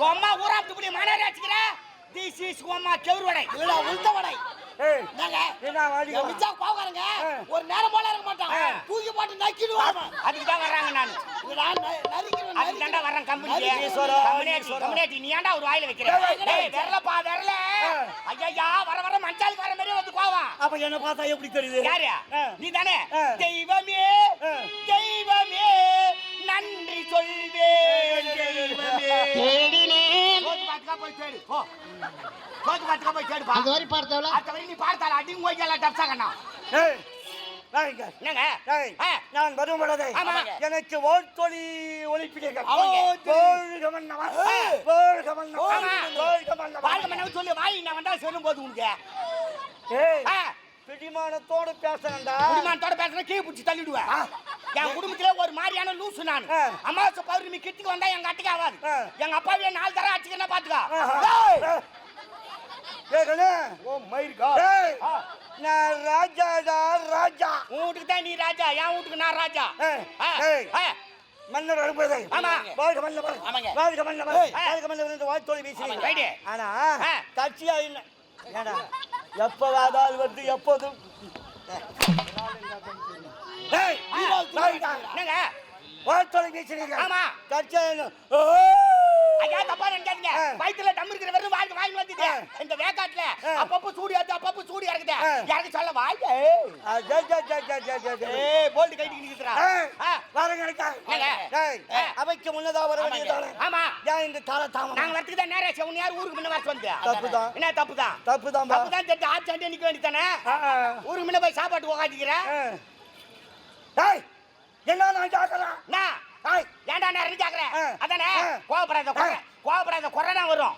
சும்மா ஊராப்து புடி மணி அடிச்சுக்கிற? This is உம்மா கெவுருவடை. இல்லடா உளுத்த வடை? வாடி ஆ. ஒரு நேரம் போல இருக்க மாட்டான் ஆ. தூக்கி போட்டு நக்கிடுவான் அதுக்கு தான் வர்றாங்க நான். அதுக்கு தாண்டா வர்றேன் ஈஸ்வரா. கம்யூனிட்டி நீ ஏன்டா ஒரு வாயில வைக்கிற? விரலப்பா விரல. ஐயா வர வர மஞ்சாலுக்கு வர மாதிரி வந்து கோவம். அப்ப என்ன பார்த்தா எப்படி தெரியுது? யாரு. நீ தானே. தெய்வமே. தெய்வமே நன்றி சொல்வேன் தெய்வமே. தேடு போ. சோத்து பாத்துக்கா போய் தேடு பா. அந்த வரி பார்த்தவள? அடுத்த வரை நீ பார்த்தால அடிங்க ஓய்யால டப்ஸா கண்ணா. ஏய், வாங்க. என்னங்க? ஏய், ஆ. நான் வரும் பொழுது. எனக்கு ஓட்டொலி. ஆமா. வாழ்க மன்னவன். வாழ்க மன்னவன் சொல்லு வாய் நான் வந்தா சொல்லும் போது உனக்கு. ஏய், ஆ, பிடிமானத்தோட பேசுறேன்டா. குடிமானத்தோட பேசுற கீழே பிடிச்சி தள்ளிடுவேன். என் குடும்பத்துல ஒரு மாதிரியான லூசு நான். அமாவாசை பௌர்ணமி கிட்டுக்கு வந்தா எங்க அட்டுக்கு ஆகாது. எங்க அப்பாவே நாலு தரம் அடிச்சுக்கன்னா பாத்துக்கோ? நான் ராஜாடா ராஜா. உன் வீட்டுக்கு தான் நீ ராஜா என் வீட்டுக்கு நான் ராஜா. மன்னர் அனுப்புவதை ஆமா. வாழ்க மன்னவன் ஆமாங்க. வாழ்க ஏய். வாழ்க மன்னவன் என்று வாழ்த்தோடு வீசுறீங்க. ஆனா. கட்சியா என்ன ஏடா எப்பவாதால் வந்து எப்போதும். என்னங்க வாழ்த்தோடு வீசுறீங்க ஆமா. என்ன ஓ! ஐயா தப்பா நினைக்காதீங்க. ஆ. வயித்துல டம் இருக்கிற வெறும் வாய் வாய் வந்துட்டு. இந்த வேக்காட்டுல. அப்பப்போ சூடு ஏத்து அப்பப்போ சூடு இறக்குது. யாருக்கு சொல்ல வாய்? போல்ட் கைட்டு நிக்கிறா. அவைக்கு முன்னதா வர ஆமா. ஏன் இந்த காலத்தாமதம் நாங்க வரதுக்கு தான் நேரம் உன் யார் ஊருக்கு முன்ன வர வந்து தப்புதான். என்ன தப்புதான்? தப்புதான்பா. தப்புதான் தெரிஞ்சு ஆச்சு ஆண்டு நிக்க வேண்டியதானே. ஊருக்கு முன்ன போய் சாப்பாட்டு உக்காந்துக்கிற? ஏய், என்ன நான் நான் ஏய், ஏன்டா நேரம் கேக்குற? ஆ. அதானே. கோவப்படாத குறை கோவப்படாத குறை தான் வரும்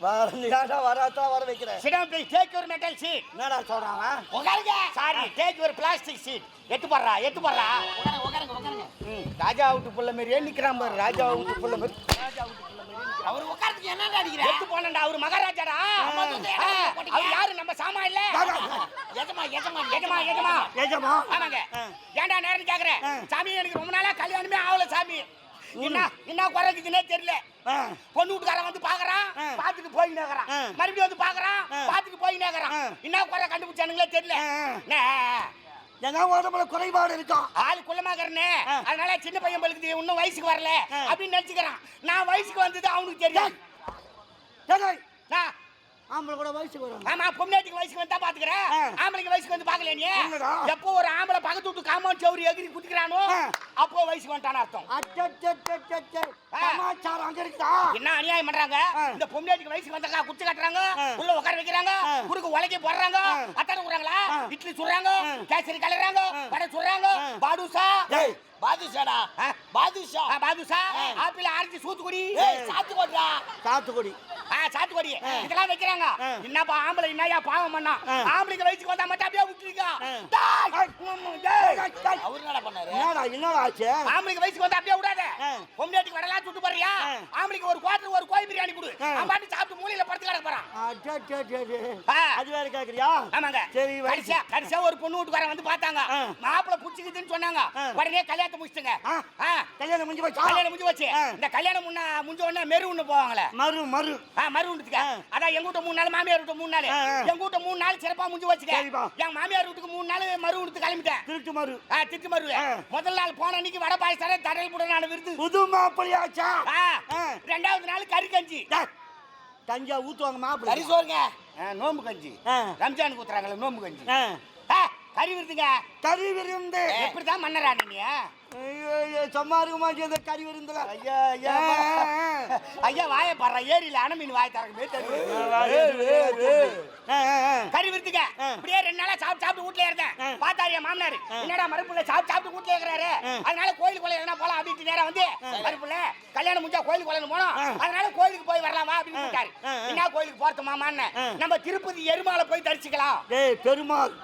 வரலையாடா, வராதான் வர வைக்கிறேன் சிடம் please take your metal seat என்னடா சொல்றான் அவன்? உட்காருங்க sorry take your plastic seat எத்து போடுறா எத்து போடுறா. உட்காருங்க, உட்காருங்க, உட்காருங்க. ம், ராஜா விட்டு புள்ள மாதிரியே நிக்கிறான் பாரு ராஜா விட்டு புள்ள மாதிரி. ராஜா புள்ள மாதிரி. அவர் உட்காரத்துக்கு என்னடா அடிக்கிற? எத்து போனண்டா அவரு மகாராஜாடா? அவர் யாரு? நம்ம சாமா இல்ல? எஜமா எஜமா எஜமா எஜமா? ஆமாங்க. ஏன்டா நேரம் கேக்குறேன். சாமி எனக்கு ரொம்ப நாளா கல்யாணமே ஆகல சாமி என்ன என்ன குறைக்குதுன்னே தெரியல. பொண்ணு வீட்டுக்காரன் வந்து பாக்குறான் ஆ. பாத்துட்டு போய் நேக்கறான். மறுபடியும் வந்து பாக்குறான் ஆ. பாத்துட்டு போய் நேக்கறான். என்ன குறை கண்டுபிடிச்சானுங்களே தெரியல என்ன உடம்புல குறைபாடு இருக்கும் ஆள் குள்ளமாகறனே. அதனால சின்ன பையன் பழுக்குது இன்னும் வயசுக்கு வரல. அப்படின்னு நினைச்சுக்கிறான் நான் வயசுக்கு வந்தது அவனுக்கு தெரியும் நான் ஆம்பளை கூட வயசுக்கு வரும் ஆமா பொம்னாட்டிக்கு வயசுக்கு வந்தா பாத்துக்கிறேன். ஆம்பளைக்கு வயசுக்கு வந்து பாக்கல நீ. எப்போ ஒரு ஆம்பளை பக்கத்து விட்டு காம்பவுண்ட் சௌரி எகிரி குதிக்கிறானோ. அப்போ வயசுக்கு வந்துட்டான அர்த்தம். சமாச்சாரம் அங்க இருக்குதா என்ன அநியாயம் பண்றாங்க. இந்த பொம்னாட்டிக்கு வயசுக்கு வந்தாக்கா குச்சி கட்டுறாங்க. உள்ள உட்கார வைக்கிறாங்க. குறுக்கு உலக்கி போடுறாங்க. அத்தனை விடுறாங்களா. இட்லி சுடுறாங்க. கேசரி கலறாங்க. வடை சுடுறாங்க ஏய், பாதுஷாடா. பாதுஷா பாதுஷா ஆ. ஆப்பிள் ஆரஞ்சு சூத்துக்குடி ஏய் சாத்து போடுறா சாத்துக்குடி ஆ, சாத்துக்குடி. இதெல்லாம் வைக்கிறாங்க. என்னப்பா ஆம்பளை என்னையா பாவம் பண்ணா. ஆம்பளைக்கு வயசுக்கு வந்தா மட்டும் அப்படியே விட்டுருக்கா. அவர் என்னடா பண்ணாரு என்னடா என்னடா ஆச்சு ஆம்பளைக்கு வயசுக்கு வந்தா அப்படியே விடாத. பொம்னாட்டிக்கு வரலாம் சுட்டு போறியா. ஆம்பளைக்கு ஒரு குவார்டர் ஒரு கோழி பிரியாணி கொடு. அவன் பாட்டு சாப்பிட்டு மூலையில படுத்து கிடக்க போறான். அது வேற கேக்குறியா ஆமாங்க சரி. கடைசியா கடைசியா ஒரு பொண்ணு வீட்டுக்காரன் வந்து பார்த்தாங்க ஆ. மாப்பிளை புடிச்சுக்குதுன்னு சொன்னாங்க. உடனே கல்யாணத்தை முடிச்சுங்க ஆ. கல்யாணம் முடிஞ்சு போச்சா கல்யாணம் முடிஞ்சு வச்சு ஆ. இந்த கல்யாணம் முன்ன முடிஞ்ச உடனே மெரு ஒண்ணு போவாங்களே மறு மறு மறு ஆ. அதான் எங்க வீட்டு மூணு நாள் மாமியார் வீட்டு மூணு நாள். எங்க வீட்டு மூணு நாள் சிறப்பா முடிஞ்சு சரிப்பா. என் மாமியார் வீட்டுக்கு மூணு நாள் மறு வீட்டுக்கு கிளம்பிட்டேன் திருட்டு மறு ஆ, திட்டு மறு. முதல் நாள் போன அன்னைக்கு வடை பாயசார தடல் புட விருது புது மாப்பிள்ளையாச்சா. ரெண்டாவது நாள் கறி கஞ்சி. கஞ்சா ஊத்துவாங்க மாப்பிள்ளை? கறி சோறுங்க. நோம்பு கஞ்சி. ஆ. ரம்ஜானுக்கு ஊத்துறாங்கல்ல நோம்பு கஞ்சி. கறி விருதுங்க கறி விருந்து. எப்படிதான் மன்னரா நீ? ஐயோ, ஐயோ, சும்மா இருக்க மாட்டேங்குது கறி விருந்துல. ஐயா ஐயா. ஐயா வாய பாடுற. ஏரியில அணை மீன் வாய திறக்கவே தெரியும். கறி விருத்துக்க ஆ. இப்படியே ரெண்டு நாளா சாப்பிட்டு சாப்பிட்டு வீட்ல இருந்தேன். என் மாமனாரு. என்னடா மறுப்புல சாப்பிட்டு சாப்பிட்டு இருக்கிறாரு? ஆ. அதனால கோயிலுக்கு கொள்ள எதனா போலாம் அப்படின்ட்டு நேரம் வந்து மறுப்புல கல்யாணம் முடிஞ்சா கோயிலுக்கு கொள்ளணும் போனோம். அதனால கோயிலுக்கு போய் வரலாமா அப்படின்னு ஆ. என்ன கோயிலுக்கு போறது மாமான்னு. நம்ம திருப்பதி எருமாலை போய் தரிசிக்கலாம். பெருமாள்.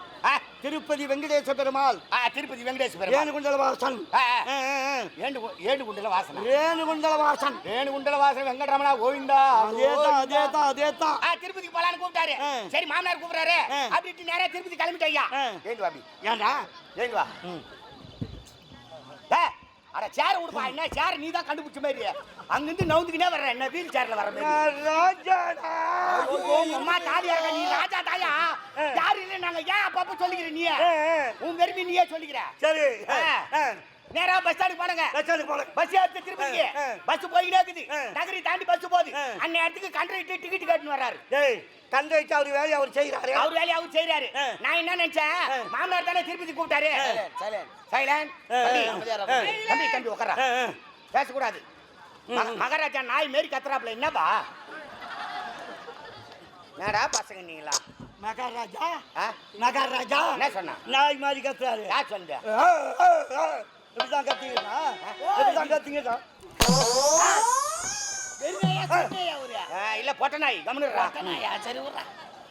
திருப்பதி வெங்கடேச பெருமாள். ஆ, திருப்பதி வெங்கடேஷ் பெருமாள். ரேணுகுண்டல வாசன். ஆ, ஆ. ஏண்டு கு- ஏண்டு குண்டல வாசனை. ரேணுகுண்டல வாசன். ஏண்டு குண்டல வாசனை வெங்கடரமணா கோவிந்தா. அதேதான் அதேதான் அதேதான் ஆ, திருப்பதிக்கு போலான்னு கூப்பிட்டாரு. சரி மாமனார் கூப்பிடுறாரு. அப்படின்ட்டு நேரா திருப்பதி கிளம்பிட்டு ஐயா. ஏந்து வாபி. ஏண்டா? ஏந்து வா. அட சேர் விடுப்பா என்ன சேர் நீ தான் கண்டுபிடிச்ச மாதிரி. அங்கிருந்து நவுந்துக்கினே வர்ற. என்ன வீல் சேர்ல வர மாதிரி. அம்மா தாலியா நீ ராஜா தாயா? யாரு இல்ல நாங்க? ஏன் அப்பப்ப சொல்லிக்கிற நீ. உன் வெறுமை நீயே சொல்லிக்கிற. சரி. நேரா பஸ் ஸ்டாண்டுக்கு போனங்க லட்சத்துக்கு போல பஸ் ஏத்து திருப்பதிக்கு. பஸ் போயிட்டே இருக்குது. நகரி தாண்டி பஸ் போகுது. அன்னை இடத்துக்கு கண்டக்டர் டிக்கெட் கட்டுன்னு வர்றாரு. டேய் கண்டு வச்சு அவர் வேலையை அவர் செய்கிறாரு. அவர் வேலையை அவர் செய்யறாரு. நான் என்ன நினைச்சேன். மாமனார் தானே திருப்பதி கூப்பிட்டாரு. ஆ, தம்பி. தம்பி உட்கார. பேசக்கூடாது. மக- மகாராஜா நாய் மாரி கத்துறாப்ல என்னப்பா? என்னடா பசங்க நீங்களா? மகாராஜா? மகாராஜா என்ன சொன்னா? நாய் மாதிரி கத்துறாரு. யார் சொன்ன ஆ, ஆ, ஆ. இப்படிதான் கத்திங்கடா இப்படிதான் கத்திங்கடா இல்ல பொட்ட நாய்? கம்னுறா சரி விட்றா.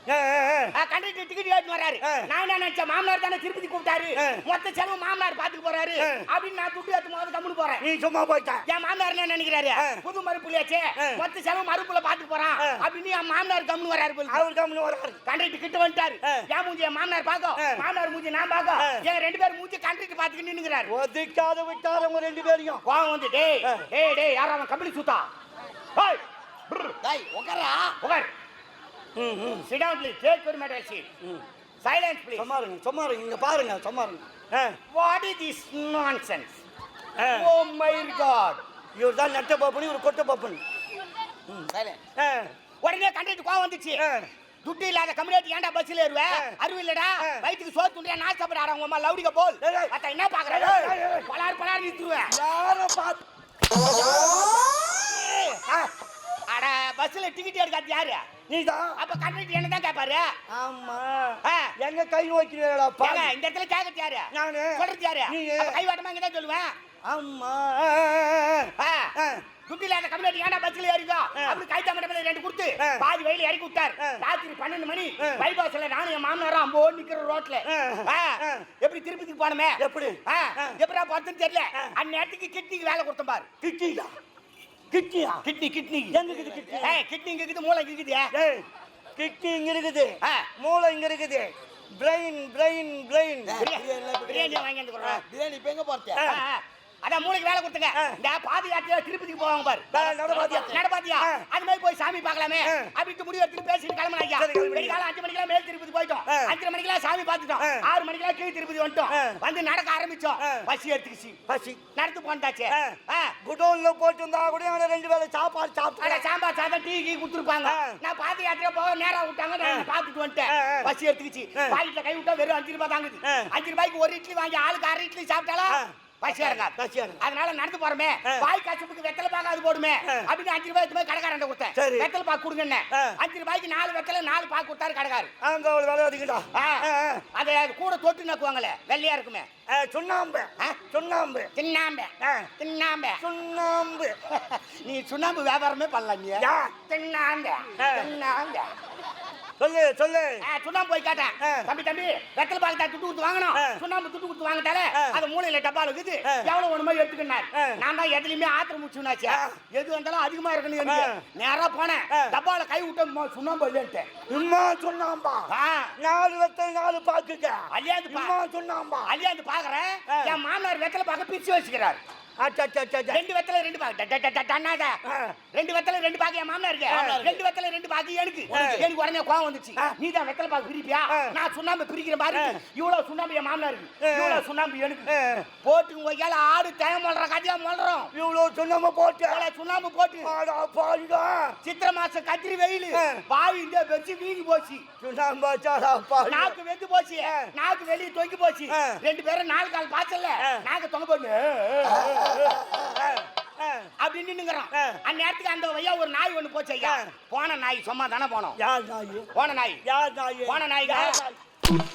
கண்டக்டர் டிக்கெட் ஏட்டு வராரு. நான் என்ன நினைச்சேன் மாமனார் தானே திருப்பதி கூப்பிட்டாரு. மொத்த செலவு மாமனார் பாத்துக்கு போறாரு. அப்படின்னு நான் துட்டு ஏத்து போது கம்முனு போறேன் நீ சும்மா போயிட்ட என் மாமனார் என்ன நினைக்கிறாரு. புது மறுப்புலையாச்சே. மொத்த செலவு மறுப்புல பாத்துக்கு போறான். அப்படின்னு என் மாமனார் கம்னு வராரு போல அவர் கம்முன்னு வராரு கண்டக்டர் கிட்ட வந்துட்டாரு. என் மூஞ்சி என் மாமனார் பாக்கும் ஆ. மாமனார் மூஞ்சி நான் பாக்கும் ஆ. எங்க ரெண்டு பேரும் மூஞ்சி கண்டக்டர் பாத்துக்கிட்டு நின்னுங்கிறாரு ஒதுக்காத விட்டாரு உங்க ரெண்டு பேரையும் கோவம் வந்து டேய். டேய் டேய் யாரா அவன் கம்பளி சுத்தா டேய் உட்காரா உட்கார் ம் ம். Sit down please. Take your matter seat ம். Silence please. சும்மா இருங்க சும்மா இருங்க இங்க பாருங்க சும்மா இருங்க is this nonsense? Ah. oh my god. இவர் தான் நட்ட பாப்பனி இவர் கொட்ட பாப்பனி உடனே கண்டக்டர் கோவம் வந்துச்சு. துட்டு இல்லாத கம்யூனிட்டி ஏன்டா பஸ்ல ஏறுவ. அறிவு இல்லடா. வயிற்றுக்கு சோறு துண்டியா நான் சாப்பிட உங்க அம்மா? லவுடிக்க போல். அத்த என்ன பாக்குற. பலார் பலார் நிறுத்துருவேன் யார பாத்து அட பஸ்ல டிக்கெட் எடுக்காது யாரு? நீதான் அப்ப கண்டக்டர் என்ன தான் கேட்பாரு ஆமா. எங்க கை நோக்கிறீங்களா ஏங்க, பாரு இந்த இடத்துல கேட்கறது யாரு? நானு. சொல்றது யாரு? நீ கை வாட்டமா இங்க தான் சொல்லுவேன். ஆமா. ஆ. ஆ. துட்டு இல்லாத கம்யூனிட்டி ஏன்டா பஸ்ல ஏறிக்கோ. அப்படி கை தமிழ் ரெண்டு கொடுத்து. பாதி வயல இறக்கி விட்டார். ராத்திரி பன்னெண்டு மணி. பைபாஸ்ல நானும் என் மாமனாரும் அம்போ நிக்கிற ரோட்ல. எப்படி திருப்பதிக்கு போனமே? எப்படி. எப்படா பார்த்தேன்னு தெரியல. அந்நேரத்துக்கு கிட்னிக்கு வேலை கொடுத்தேன் பாரு. கிட்டியா கிட்டியா கிட்னி கிட்னி. எங்க இருக்குது கிட்னி? ஏய் கிட்னி இங்க இருக்குது மூளை இங்க இருக்குது ஏய். கிட்டி இங்க இருக்குது. மூளை இங்க இருக்குது. பிரெயின் பிரெயின் பிரெயின் பிரியாணி வாங்கி வந்து பிரியாணி இப்போ எங்க ஆ. அதான் மூளைக்கு வேலை கொடுத்துங்க. இந்த பாதி யாத்திரை திருப்பதிக்கு போவாங்க பாரு வேலை நட பாத்தியா? நட பாத்தியா ஆ. அது மாதிரி போய் சாமி பார்க்கலாமே ஆ. அப்படிட்டு முடிவு எடுத்துட்டு பேசிட்டு கிளம்புனீங்க. வெடி காலம் அஞ்சு மணிக்கெல்லாம் மேல் திருப்பதி போயிட்டோம் ஆ. அஞ்சரை மணிக்கெல்லாம் சாமி பார்த்துட்டோம். ஆறு மணிக்கெல்லாம் கீழ் திருப்பதி வந்துட்டோம். வந்து நடக்க ஆரம்பிச்சோம். பசி எடுத்துக்கிச்சு பசி நடந்து போண்டாச்சு. குடோன்ல போட்டு வந்தா கூட அவனை ரெண்டு வேளை சாப்பாடு சாப்பிட்டு சாம்பார் சாதம் டீ கீ கொடுத்துருப்பாங்க. நான் பாதி யாத்திரை போக நேரம் விட்டாங்க நான். பார்த்துட்டு வந்துட்டேன். பசி எடுத்துக்கிச்சு. பாக்கெட்ல கை விட்டா வெறும் அஞ்சு ரூபாய் தாங்குது. அஞ்சு ரூபாய்க்கு ஒரு இட்லி வாங்கி ஆளுக்கு அரை இட்லி சாப்பிட்டாலும் ஆ. பசி இறங்காது பசி இறங்காது. அதனால நடந்து போறமே. பாய் காசுக்கு வெத்தலை பாக்க அது போடுமே. அப்படின்னு அஞ்சு ரூபாய் எடுத்து போய் கடைக்காரன் கொடுத்தேன். வெத்தலை பாக்கு கொடுங்கன்னு. அஞ்சு ரூபாய்க்கு நாலு வெத்தலை நாலு பாக்கு கொடுத்தாரு கடைக்காரு அங்க அவ்வளவு வேலை அதிகடா ஆ. அதை கூட தொட்டு நக்குவாங்களே வெள்ளையா இருக்குமே சுண்ணாம்பு? சுண்ணாம்பு தின்னாம்ப ஆ. தின்னாம்ப சுண்ணாம்பு நீ சுண்ணாம்பு வியாபாரமே பண்ணலாம் நீ யா. சொல்லு சொல்லு சுண்ணாம்பு போய் கேட்டேன். தம்பி தம்பி வெத்தலை பாக்கு துட்டு கொடுத்து வாங்கணும். சுண்ணாம்பு துட்டு கொடுத்து வாங்கிட்டாலே. அது மூலையில டப்பால இருக்குது. எவ்வளவு வேணுமோ எடுத்துக்கினார். நான் தான் எதுலயுமே ஆத்திரம் முடிச்சுனாச்சு. எது வந்தாலும் அதிகமா இருக்கணும். நேரா போனேன். டப்பால கை விட்டு சுண்ணாம்பு இல்லைன்ட்டேன் இம்மா சுண்ணாம்பா. நாலு வெத்தல் நாலு பாக்குக்க இம்மா சுண்ணாம்பா அலியாந்து பாக்குறேன். என் மாமனார் வெத்தலை பாக்க பிரிச்சு வச்சுக்கிறார் ரெண்டு வெத்தலை ரெண்டு பாக்கு. ரெண்டு வெத்தலை ரெண்டு பாக்கு என் மாமனார் இருக்கு. ரெண்டு வெத்தலை ரெண்டு பாக்கு எனக்கு. எனக்கு உடனே கோவம் வந்துச்சு. நீ தான் வெத்தலை பாக்கு பிரிப்பியா. நான் சுண்ணாம்பு பிரிக்கிற மாதிரி. இவ்வளவு சுண்ணாம்பு என் ஆ. இவ்வளவு சுண்ணாம்பு எனக்கு. போட்டு உங்க ஆடு தேவை மொழ்ற கதையா மொழ்றோம் இவ்வளவு சுண்ணாம்பு போட்டு சுண்ணாம்பு போட்டு சித்திரை மாசம் கத்திரி வெயில். வாய் இந்த வெச்சு வீங்கி போச்சு நாக்கு வெந்து போச்சு. நாக்கு வெளியே தொங்கி போச்சு. ரெண்டு பேரும் நாலு கால் பாய்ச்சல. நாக்கு தொங்க போட்டு அப்படி நின்னுங்கிறோம். அந்நேரத்துக்கு அந்த ஐயா ஒரு நாய் ஒண்ணு போச்சு ஐயா. போன நாய் சும்மா தானே போனோம். யார் நாய்? போன நாய். யார் நாய்? போன நாய்?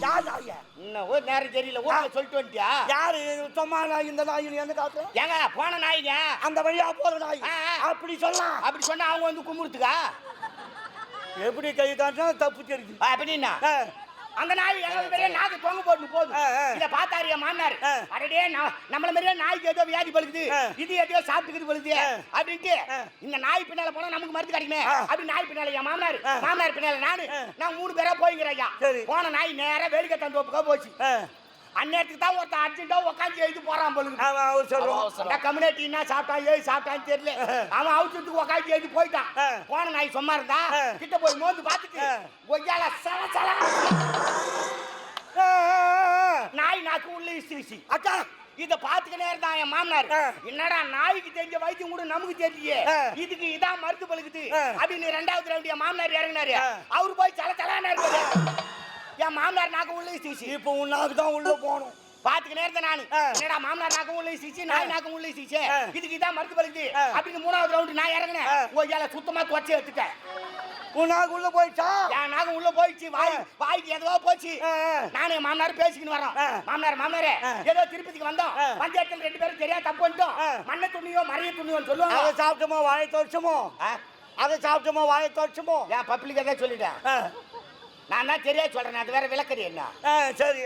யார் நாய்? இன்னும் ஒரு நேரம் தெரியல. ஊர்ல சொல்லிட்டு வந்துட்டியா? யாரு? சும்மா நாய் இந்த நாய் என்ன காட்டுற? ஏங்க போன நாய்ங்க. அந்த வழியா போற நாய். அப்படி சொல்லலாம் அப்படி சொன்னா அவங்க வந்து கும்பிடுத்துக்கா எப்படி கை காட்டினா தப்பு தெரியுது. அப்படின்னா அந்த நாய் மாதிரியே நாக்கு தொங்க போட்டு போகுது. இத பார்த்தாரு என் மாமனார். அடடே நம்மள மாதிரியே நாய்க்கு ஏதோ வியாதி பழுகுது ஆ. இது எதையோ சாப்பிட்டுக்குது பழுகுது ஆ. அப்படின்ட்டு. இந்த நாய் பின்னால போனா நமக்கு மருந்து கிடைக்குமே. அப்படி நாய் பின்னால என் மாமனார். மாமனார் பின்னால நானு. நான் மூணு பேரா போய்க்கிறேன் ஐயா. போன நாய் நேரா வேடிக்கை தந்தோப்புக்கா போச்சு அந்நேரத்துக்கு தான் ஒருத்தன் அர்ஜென்ட்டா உட்காந்து எழுதி போறான் போலுங்க ஆமா அவர் அவசரம். கம்யூனிட்டி என்ன சாப்பிட்டான் ஏது சாப்பிட்டான்னு தெரியல அவன் அவசரத்துக்கு உக்காந்து எழுதி போயிட்டான். போன நாய் சும்மா இருந்தா. கிட்ட போய் மோந்து பார்த்துட்டு. கொய்யால சல சல. நாய் நாக்கு உள்ள இசி இசி அக்கா இத பாத்துக்கினே இருந்தான் என் மாமனார். என்னடா நாய்க்கு தெரிஞ்ச வைத்தியம் கூட நமக்கு தெரியலையே. இதுக்கு இதான் மருந்து பழுகுது. அப்படின்னு ரெண்டாவது ரவுண்ட் என் மாமனார் இறங்கினாரு. அவரு போய் சல சலான்னு என் மாமனார் நாக்கு உள்ள இசி இப்போ உன்னாக்கு தான் உள்ள போகணும் பாத்துக்கினே இருந்தேன் நானு. என்னடா மாமனார் நாக்கும் உள்ள சிச்சு நாய் நாக்கும் உள்ள சிச்சு. இதுக்கு இதான் மருந்து ஆ. அப்படின்னு மூணாவது ரவுண்டு நான் இறங்கினேன் ஆ. ஓய்யால சுத்தமா துவச்சி எடுத்துட்டேன் உன்னாக்கு உள்ள போயிட்டா என் நாகம் உள்ள போயிடுச்சு வாய். வாய்க்கு எதுவோ போச்சு என் மாமனார் பேசிக்கின்னு வரோம். மாமனார் மாமனாரே. ஏதோ திருப்பதிக்கு வந்தோம். பஞ்சாயத்துல ரெண்டு பேரும் தெரியா தப்பு ஆ. மண்ணை துணியோ மறைய துணியோ சொல்லுவாங்க அதை சாப்பிட்டோமோ வாயை தொடச்சமோ ஆ? அதை சாப்பிட்டோமோ வாயை தொடச்சமோ ஏன் பப்ளிக் எதாவது சொல்லிட்டேன் நான் தான் தெரியா சொல்றேன் அது வேற விளக்கறி என்ன சரி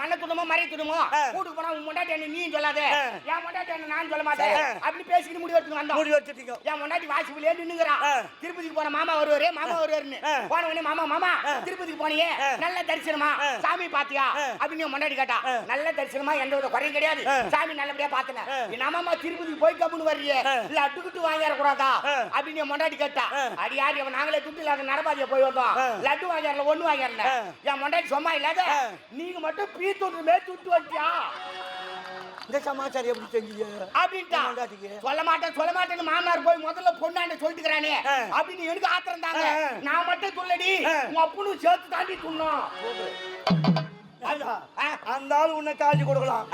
மண்ணை துணுமோ மறைய துணுமோ ஆ. கூட்டுக்கு போனா உன் முண்டாட்டி என்ன நீயும் சொல்லாத. என் முண்டாட்டி என்ன நான் சொல்ல மாட்டேன். அப்படி பேசிக்கிட்டு முடிவு எடுத்துட்டு வந்தோம் மூடி வச்சுட்டீங்க என் முன்னாடி வாசிப்புலயே நின்னுங்கிறான். திருப்பதிக்கு போன மாமா வருவாரு மாமா வருவாருன்னு. போன உடனே மாமா மாமா. திருப்பதிக்கு போனியே. நல்ல தரிசனமா. சாமி பாத்தியா. அப்படின்னு முன்னாடி கேட்டா. நல்ல தரிசனமா எந்த வித குறையும் கிடையாது. சாமி நல்லபடியா பார்த்தேன் ஆ. என்ன மாமா திருப்பதிக்கு போய் கம்முன்னு வர்றியே. இல்ல அட்டுக்கிட்டு கூடாதா. அப்படின்னு முன்னாடி கேட்டா. அடி யார் நாங்களே துட்டு இல்லாத நடபாதிய போய் வந்தோம். லட்டு வாங்கிடல ஒண்ணு ஆ. என் முன்னாடி சும்மா இல்லாத. நீங்க மட்டும் பீ துண்டு மே துட்டு வந்துட்டியா இந்த சமாச்சாரம் எப்படி செஞ்சீங்க அப்படின்ட்டா? சொல்ல மாட்டேன் சொல்ல மாட்டேன்னு மாமனார் போய் முதல்ல பொண்ணாண்ட சொல்லிட்டுக்கிறானே. அப்படின்னு எனக்கு ஆத்திரம் தாங்க. நான் மட்டும் சொல்லடி அப்பனும் சேர்த்து தாண்டி ஆ. அந்த ஆள் உன்னை காட்சி கொடுக்கலாம்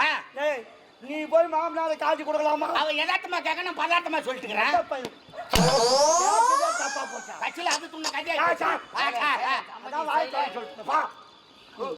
நீ போய் மாமனாரை காட்சி கொடுக்கலாமா? அவன் யதார்த்தமா கேட்க நான் பதார்த்தமா இது. கட்சியில் அது துண்ண கதையா